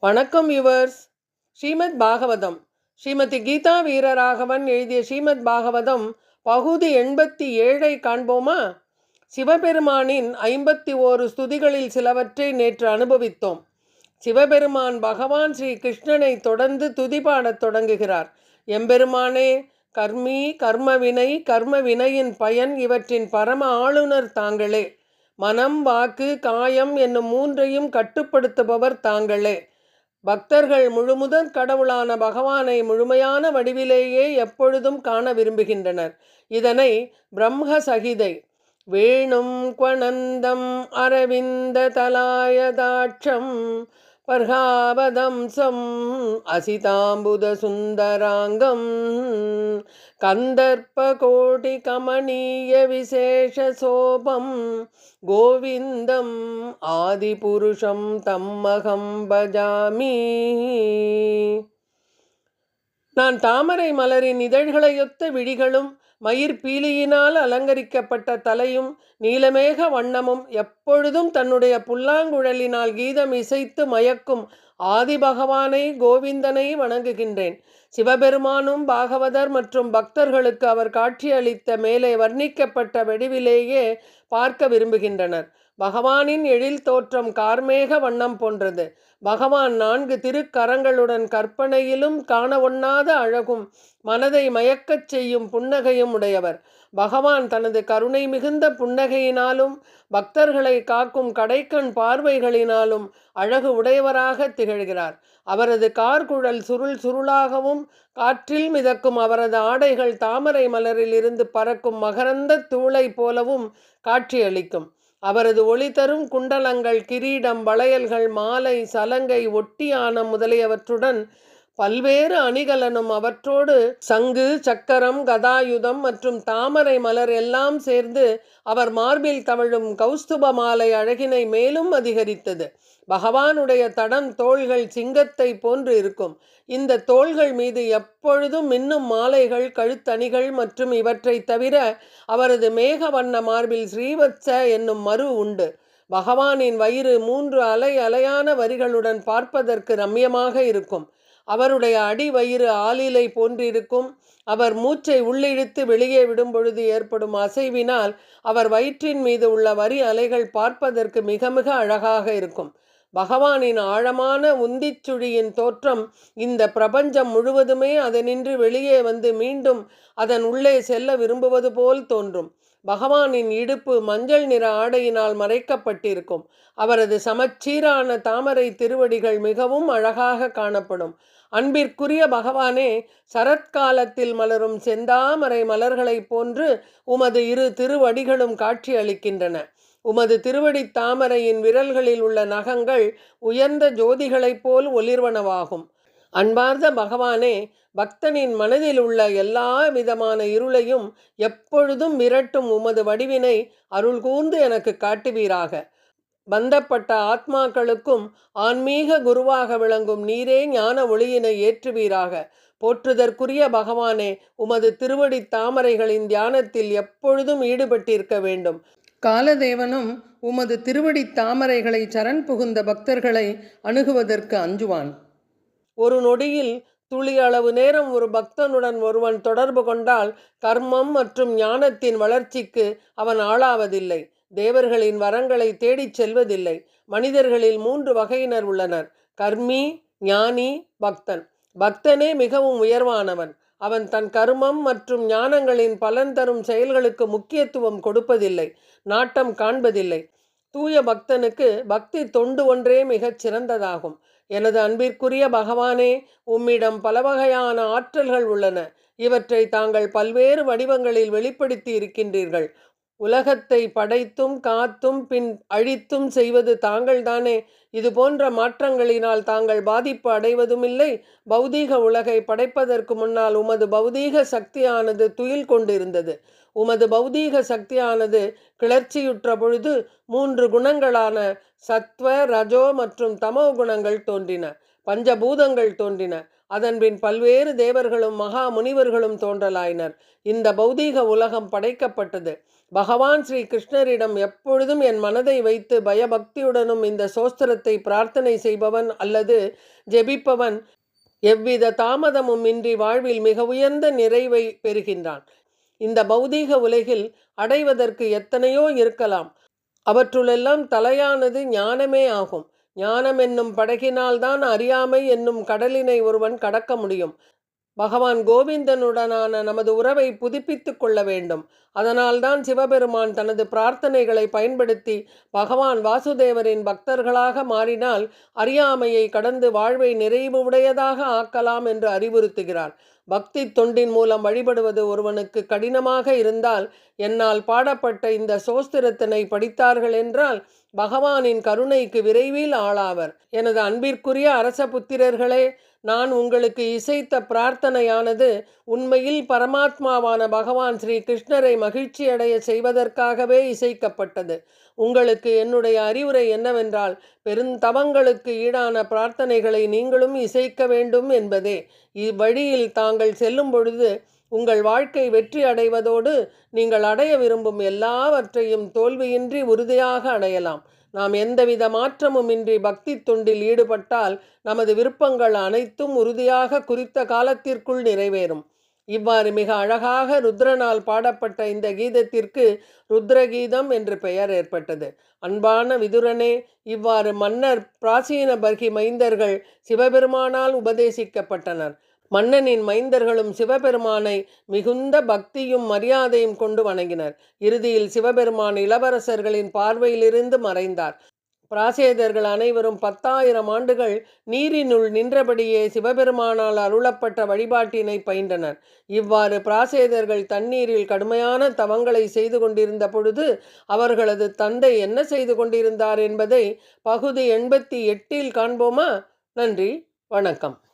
வணக்கம் யுவர்ஸ் ஸ்ரீமத் பாகவதம். ஸ்ரீமதி கீதா வீரராகவன் எழுதிய ஸ்ரீமத் பாகவதம் பகுதி எண்பத்தி ஏழை காண்போமா? சிவபெருமானின் ஐம்பத்தி ஓரு ஸ்துதிகளில் சிலவற்றை நேற்று அனுபவித்தோம். சிவபெருமான் பகவான் ஸ்ரீ கிருஷ்ணனை தொடர்ந்து துதி பாடத் தொடங்குகிறார். எம்பெருமானே கர்மி கர்மவினை கர்ம வினையின் பயன் இவற்றின் பரம ஆளுநர் தாங்களே. மனம் வாக்கு காயம் என்னும் மூன்றையும் கட்டுப்படுத்துபவர் தாங்களே. பக்தர்கள் முழுமுதற் கடவுளான பகவானை முழுமையான வடிவிலேயே எப்பொழுதும் காண விரும்புகின்றனர். இதனை பிரம்ம சகிதை வேணும் குவனந்தம் அரவிந்த தலாயதாட்சம் பர்ஹாவதம்சம் அசிதாம்புத சுந்தராங்கம் கந்தர்ப்ப கோடி கமனீய விசேஷ சோபம். கோவிந்தம் ஆதிபுருஷம் தம்மகம் பஜாமி. நான் தாமரை மலரின் இதழ்களையொத்த விழிகளும் மயிர் பீலியினால் அலங்கரிக்கப்பட்ட தலையும் நீலமேக வண்ணமும் எப்பொழுதும் தன்னுடைய புல்லாங்குழலினால் கீதம் இசைத்து மயக்கும் ஆதி பகவானை கோவிந்தனை வணங்குகின்றேன். சிவபெருமானும் பாகவதர் மற்றும் பக்தர்களுக்கு அவர் காட்சியளித்த மேலே வர்ணிக்கப்பட்ட வெடிவிலேயே பார்க்க விரும்புகின்றனர். பகவானின் எழில் தோற்றம் கார்மேக வண்ணம் போன்றது. பகவான் நான்கு திருக்கரங்களுடன் கற்பனையிலும் காண ஒண்ணாத அழகும் மனதை மயக்கச் செய்யும் புன்னகையும் உடையவர். பகவான் தனது கருணை மிகுந்த புன்னகையினாலும் பக்தர்களை காக்கும் கடைக்கண் பார்வைகளினாலும் அழகு உடையவராக திகழ்கிறார். அவரது கார்குழல் சுருள் சுருளாகவும் காற்றில் மிதக்கும் அவரது ஆடைகள் தாமரை மலரில் இருந்து பறக்கும் மகரந்த தூளை போலவும் காட்சியளிக்கும். அவரது ஒளி தரும் குண்டலங்கள் கிரீடம் வளையல்கள் மாலை சலங்கை ஒட்டியானம் முதலியவற்றுடன் பல்வேறு அணிகலனும் அவற்றோடு சங்கு சக்கரம் கதாயுதம் மற்றும் தாமரை மலர் எல்லாம் சேர்ந்து அவர் மார்பில் தவழும் கௌஸ்துப மாலை அழகினை மேலும் அதிகரித்தது. பகவானுடைய தடம் தோள்கள் சிங்கத்தை போன்று இருக்கும். இந்த தோள்கள் மீது எப்பொழுதும் மின்னும் மாலைகள் கழுத்தணிகள் மற்றும் இவற்றை தவிர அவரது மேக வண்ண மார்பில் ஸ்ரீவத்ச என்னும் மறு உண்டு. பகவானின் வயிறு மூன்று அலை அலையான வரிகளுடன் பார்ப்பதற்கு ரம்யமாக இருக்கும். அவருடைய அடி வயிறு ஆலிலை போன்றிருக்கும். அவர் மூச்சை உள்ளிழுத்து வெளியே விடும் பொழுது ஏற்படும் அசைவினால் அவர் வயிற்றின் மீது உள்ள வரி அலைகள் பார்ப்பதற்கு மிக மிக அழகாக இருக்கும். பகவானின் ஆழமான உந்திச்சுழியின் தோற்றம் இந்த பிரபஞ்சம் முழுவதுமே அதனின்று வெளியே வந்து மீண்டும் அதன் உள்ளே செல்ல விரும்புவது போல் தோன்றும். பகவானின் இடுப்பு மஞ்சள் நிற ஆடையினால் மறைக்கப்பட்டிருக்கும். அவரது சமச்சீரான தாமரை திருவடிகள் மிகவும் அழகாக காணப்படும். அன்பிற்குரிய பகவானே சரத்காலத்தில் மலரும் செந்தாமரை மலர்களைப் போன்று உமது இரு திருவடிகளும் காட்சி அளிக்கின்றன உமது திருவடி தாமரையின் விரல்களில் உள்ள நகங்கள் உயர்ந்த ஜோதிகளைப் போல் ஒளிர்வனவாகும். அன்பார்ந்த பகவானே பக்தனின் மனதில் உள்ள எல்லா விதமான இருளையும் எப்பொழுதும் விரட்டும் உமது வடிவினை அருள் கூர்ந்து எனக்கு காட்டுவீராக. பந்தப்பட்ட ஆத்மாக்களுக்கும் ஆன்மீக குருவாக விளங்கும் நீரே ஞான ஒளியினை ஏற்றுவீராக. போற்றுதற்குரிய பகவானே உமது திருவடி தாமரைகளின் தியானத்தில் எப்பொழுதும் ஈடுபட்டிருக்க வேண்டும். காலதேவனும் உமது திருவடி தாமரைகளை சரண் புகுந்த பக்தர்களை அணுகுவதற்கு அஞ்சுவான். ஒரு நொடியில் துளி அளவு நேரம் ஒரு பக்தனுடன் ஒருவன் தொடர்பு கொண்டால் கர்மம் மற்றும் ஞானத்தின் வளர்ச்சிக்கு அவன் ஆளாவதில்லை. தேவர்களின் வரங்களை தேடிச் செல்வதில்லை. மனிதர்களில் மூன்று வகையினர் உள்ளனர். கர்மி ஞானி பக்தன். பக்தனே மிகவும் உயர்வானவன். அவன் தன் கருமம் மற்றும் ஞானங்களின் பலன் தரும் செயல்களுக்கு முக்கியத்துவம் கொடுப்பதில்லை. நாட்டம் காண்பதில்லை. தூய பக்தனுக்கு பக்தி தொண்டு ஒன்றே மிகச் சிறந்ததாகும். எனது அன்பிற்குரிய பகவானே உம்மிடம் பல வகையான ஆற்றல்கள் உள்ளன. இவற்றை தாங்கள் பல்வேறு வடிவங்களில் வெளிப்படுத்தி இருக்கின்றீர்கள். உலகத்தை படைத்தும் காத்தும் பின் அழித்தும் செய்வது தாங்கள்தானே? இது போன்ற மாற்றங்களினால் தாங்கள் பாதிப்பு அடைவதுமில்லை. பௌதீக உலகை படைப்பதற்கு முன்னால் உமது பௌதீக சக்தியானது துயில் கொண்டிருந்தது. உமது பௌதீக சக்தியானது கிளர்ச்சியுற்ற பொழுது மூன்று குணங்களான சத்வ ரஜோ மற்றும் தமோ குணங்கள் தோன்றின. பஞ்சபூதங்கள் தோன்றின. அதன்பின் பல்வேறு தேவர்களும் மகா முனிவர்களும் தோன்றலாயினர். இந்த பௌதீக உலகம் படைக்கப்பட்டது. பகவான் ஸ்ரீ கிருஷ்ணரிடம் எப்பொழுதும் என் மனதை வைத்து பயபக்தியுடனும் இந்த சோஸ்திரத்தை பிரார்த்தனை செய்பவன் அல்லது ஜெபிப்பவன் எவ்வித தாமதமும் இன்றி வாழ்வில் மிக உயர்ந்த நிறைவை பெறுகின்றான். இந்த பௌதீக உலகில் அடைவதற்கு எத்தனையோ இருக்கலாம். அவற்றுளெல்லாம் தலையானது ஞானமே ஆகும். ஞானம் என்னும் படகினால்தான் அறியாமை என்னும் கடலினை ஒருவன் கடக்க முடியும். பகவான் கோவிந்தனுடனான நமது உறவை புதுப்பித்து கொள்ள வேண்டும். அதனால்தான் சிவபெருமான் தனது பிரார்த்தனைகளை பயன்படுத்தி பகவான் வாசுதேவரின் பக்தர்களாக மாறினால் அறியாமையை கடந்து வாழ்வை நிறைவு உடையதாக ஆக்கலாம் என்று அறிவுறுத்துகிறார். பக்தி தொண்டின் மூலம் வழிபடுவது ஒருவனுக்கு கடினமாக இருந்தால் என்னால் பாடப்பட்ட இந்த சோஸ்திரத்தினை படித்தார்கள் என்றால் பகவானின் கருணைக்கு விரைவில் ஆளாவர். எனது அன்பிற்குரிய அரச புத்திரர்களே நான் உங்களுக்கு இசைத்த பிரார்த்தனையானது உண்மையில் பரமாத்மாவான பகவான் ஸ்ரீ கிருஷ்ணரை மகிழ்ச்சி அடைய செய்வதற்காகவே இசைக்கப்பட்டது. உங்களுக்கு என்னுடைய அறிவுரை என்னவென்றால் பெருந்தவங்களுக்கு ஈடான பிரார்த்தனைகளை நீங்களும் இசைக்க வேண்டும் என்பதே. இவ்வழியில் தாங்கள் செல்லும் பொழுது உங்கள் வாழ்க்கை வெற்றி அடைவதோடு நீங்கள் அடைய விரும்பும் எல்லாவற்றையும் தோல்வியின்றி உறுதியாக அடையலாம். நாம் எந்தவித மாற்றமுமின்றி பக்தி தொண்டில் ஈடுபட்டால் நமது விருப்பங்கள் அனைத்தும் உறுதியாக குறித்த காலத்திற்குள் நிறைவேறும். இவ்வாறு மிக அழகாக ருத்ரனால் பாடப்பட்ட இந்த கீதத்திற்கு ருத்ரகீதம் என்று பெயர் ஏற்பட்டது. அன்பான விதுரனே இவ்வாறு மன்னர் பிராசீன பர்கி மைந்தர்கள் சிவபெருமானால் உபதேசிக்கப்பட்டனர். மன்னனின் மைந்தர்களும் சிவபெருமானை மிகுந்த பக்தியும் மரியாதையும் கொண்டு வணங்கினர். இறுதியில் சிவபெருமான் இளவரசர்களின் பார்வையிலிருந்து மறைந்தார். பிராசேதர்கள் அனைவரும் பத்தாயிரம் ஆண்டுகள் நீரினுள் நின்றபடியே சிவபெருமானால் அருளப்பட்ட வழிபாட்டினை பயின்றனர். இவ்வாறு பிராசேதர்கள் தண்ணீரில் கடுமையான தவங்களை செய்து கொண்டிருந்த பொழுது அவர்களது தந்தை என்ன செய்து கொண்டிருந்தார் என்பதை பகுதி எண்பத்தி எட்டில் காண்போமா? நன்றி வணக்கம்.